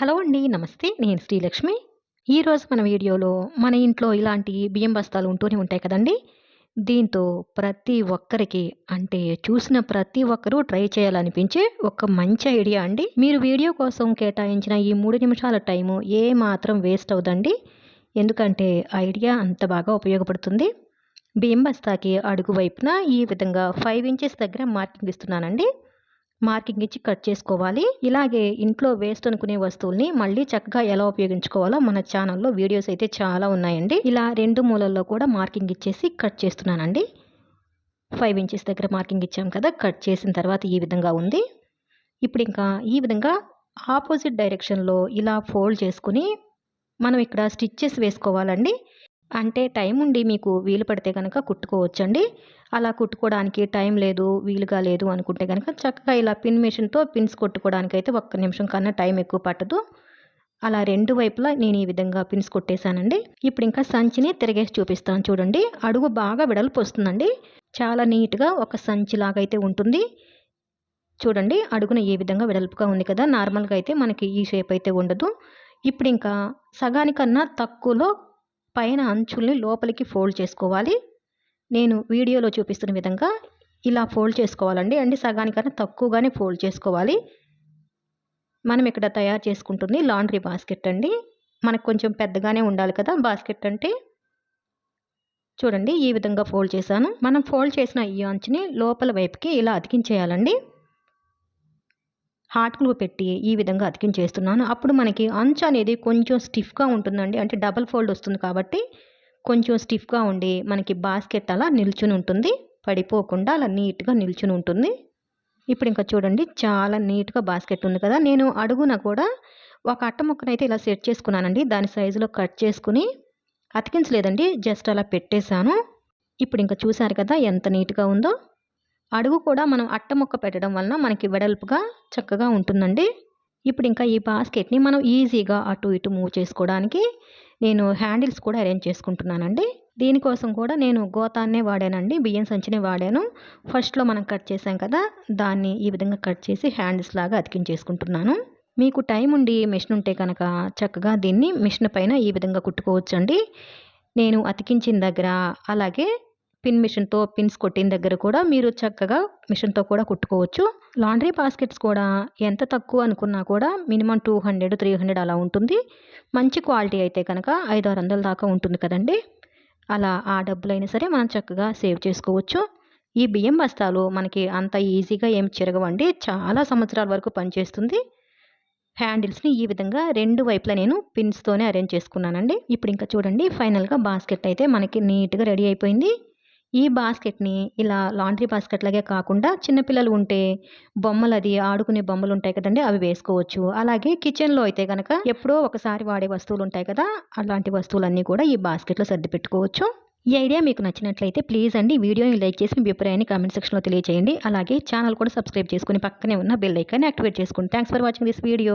Hello అండి నమస్తే. నేను శ్రీలక్ష్మి. ఈరోజు మన వీడియోలో మన ఇంట్లో ఇలాంటి బియ్యం బస్తాలు ఉంటూనే ఉంటాయి కదండి. దీంతో ప్రతి ఒక్కరికి అంటే చూసిన ప్రతి ఒక్కరూ ట్రై చేయాలనిపించే ఒక మంచి ఐడియా అండి. మీరు వీడియో కోసం కేటాయించిన ఈ మూడు నిమిషాల టైము ఏ మాత్రం వేస్ట్ అవుదండి ఎందుకంటే ఐడియా అంత బాగా ఉపయోగపడుతుంది. బియ్యం బస్తాకి అడుగు వైపున ఈ విధంగా ఫైవ్ ఇంచెస్ దగ్గర మార్కింగ్ ఇస్తున్నానండి. మార్కింగ్ ఇచ్చి కట్ చేసుకోవాలి. ఇలాగే ఇంట్లో వేస్ట్ అనుకునే వస్తువుల్ని మళ్ళీ చక్కగా ఎలా ఉపయోగించుకోవాలో మన ఛానల్లో వీడియోస్ అయితే చాలా ఉన్నాయండి. ఇలా రెండు మూలల్లో కూడా మార్కింగ్ ఇచ్చేసి కట్ చేస్తున్నానండి. ఫైవ్ ఇంచెస్ దగ్గర మార్కింగ్ ఇచ్చాం కదా కట్ చేసిన తర్వాత ఈ విధంగా ఉంది. ఇప్పుడు ఇంకా ఈ విధంగా ఆపోజిట్ డైరెక్షన్లో ఇలా ఫోల్డ్ చేసుకుని మనం ఇక్కడ స్టిచ్చెస్ వేసుకోవాలండి. అంటే టైం ఉండి మీకు వీలు పడితే కనుక కుట్టుకోవచ్చండి. అలా కుట్టుకోవడానికి టైం లేదు వీలుగా లేదు అనుకుంటే కనుక చక్కగా ఇలా పిన్ మిషన్తో పిన్స్ కొట్టుకోవడానికి అయితే ఒక్క నిమిషం కన్నా టైం ఎక్కువ పట్టదు. అలా రెండు వైపులా నేను ఈ విధంగా పిన్స్ కొట్టేశానండి. ఇప్పుడు ఇంకా సంచిని తిరిగేసి చూపిస్తాను చూడండి. అడుగు బాగా వెడల్పు వస్తుందండి. చాలా నీట్గా ఒక సంచిలాగా అయితే ఉంటుంది. చూడండి అడుగున ఏ విధంగా వెడల్పుగా ఉంది కదా. నార్మల్గా అయితే మనకి ఈ షేప్ అయితే ఉండదు. ఇప్పుడు ఇంకా సగానికన్నా తక్కువలో పైన అంచుల్ని లోపలికి ఫోల్డ్ చేసుకోవాలి. నేను వీడియోలో చూపిస్తున్న విధంగా ఇలా ఫోల్డ్ చేసుకోవాలండి. అండి సగానికన్నా తక్కువగానే ఫోల్డ్ చేసుకోవాలి. మనం ఇక్కడ తయారు చేసుకుంటుంది లాండ్రీ బాస్కెట్ అండి. మనకు కొంచెం పెద్దగానే ఉండాలి కదా బాస్కెట్ అంటే. చూడండి ఈ విధంగా ఫోల్డ్ చేశాను. మనం ఫోల్డ్ చేసిన ఈ అంచుని లోపల వైపుకి ఇలా అతికించేయాలండి. హాట్ గ్లూ పెట్టి ఈ విధంగా అతికించేస్తున్నాను అప్పుడు మనకి అంచు అనేది కొంచెం స్టిఫ్గా ఉంటుందండి. అంటే డబల్ ఫోల్డ్ వస్తుంది కాబట్టి కొంచెం స్టిఫ్గా ఉండి మనకి బాస్కెట్ అలా నిల్చుని ఉంటుంది. పడిపోకుండా అలా నీట్గా నిల్చుని ఉంటుంది. ఇప్పుడు ఇంకా చూడండి చాలా నీట్గా బాస్కెట్ ఉంది కదా. నేను అడుగున కూడా ఒక అట్ట ముక్కనైతే ఇలా సెట్ చేసుకున్నానండి. దాని సైజులో కట్ చేసుకుని అతికించలేదండి. జస్ట్ అలా పెట్టేశాను. ఇప్పుడు ఇంకా చూసారు కదా ఎంత నీట్గా ఉందో. అడుగు కూడా మనం అట్ట ముక్క పెట్టడం వలన మనకి వెడల్పుగా చక్కగా ఉంటుందండి. ఇప్పుడు ఇంకా ఈ బాస్కెట్ని మనం ఈజీగా అటు ఇటు మూవ్ చేసుకోవడానికి నేను హ్యాండిల్స్ కూడా అరేంజ్ చేసుకుంటున్నానండి. దీనికోసం కూడా నేను గోతాన్నే వాడానండి బియ్యం సంచినే వాడాను. ఫస్ట్లో మనం కట్ చేసాం కదా దాన్ని ఈ విధంగా కట్ చేసి హ్యాండిల్స్ లాగా అతికించేసుకుంటున్నాను. మీకు టైం ఉండి మిషన్ ఉంటే కనుక చక్కగా దీన్ని మిషన్ పైన ఈ విధంగా కుట్టుకోవచ్చండి. నేను అతికించిన దగ్గర అలాగే పిన్ మిషన్తో పిన్స్ కొట్టిన దగ్గర కూడా మీరు చక్కగా మిషన్తో కూడా కుట్టుకోవచ్చు. లాండ్రీ బాస్కెట్స్ కూడా ఎంత తక్కువ అనుకున్నా కూడా minimum two hundred three hundred అలా ఉంటుంది. మంచి క్వాలిటీ అయితే కనుక ఐదు ఆరు వందల దాకా ఉంటుంది కదండి. అలా ఆ డబ్బులైనా సరే మనం చక్కగా సేవ్ చేసుకోవచ్చు. ఈ బియ్యం బస్తాలు మనకి అంత ఈజీగా ఏం చిరగవండి. చాలా సంవత్సరాల వరకు పనిచేస్తుంది. హ్యాండిల్స్ని ఈ విధంగా రెండు వైపులా నేను పిన్స్తోనే అరేంజ్ చేసుకున్నానండి. ఇప్పుడు ఇంకా చూడండి ఫైనల్గా బాస్కెట్ అయితే మనకి నీట్గా రెడీ అయిపోయింది. ఈ బాస్కెట్ని ఇలా లాండ్రీ బాస్కెట్ లాగే కాకుండా చిన్నపిల్లలు ఉంటే బొమ్మలు అది ఆడుకునే బొమ్మలు ఉంటాయి కదండి అవి వేసుకోవచ్చు. అలాగే కిచెన్లో అయితే కనుక ఎప్పుడో ఒకసారి వాడే వస్తువులు ఉంటాయి కదా అలాంటి వస్తువులన్నీ కూడా ఈ బాస్కెట్లో సర్ది పెట్టుకోవచ్చు. ఈ ఐడియా మీకు నచ్చినట్లయితే ప్లీజ్ అండి వీడియోని లైక్ చేసి మీ అభిప్రాయాన్ని కామెంట్ సెక్షన్లో తెలియజేయండి అలాగే ఛానల్ కూడా సబ్స్క్రైబ్ చేసుకుని పక్కనే ఉన్న బెల్ ఐకాన్ని యాక్టివేట్ చేసుకోండి thanks for watching this video.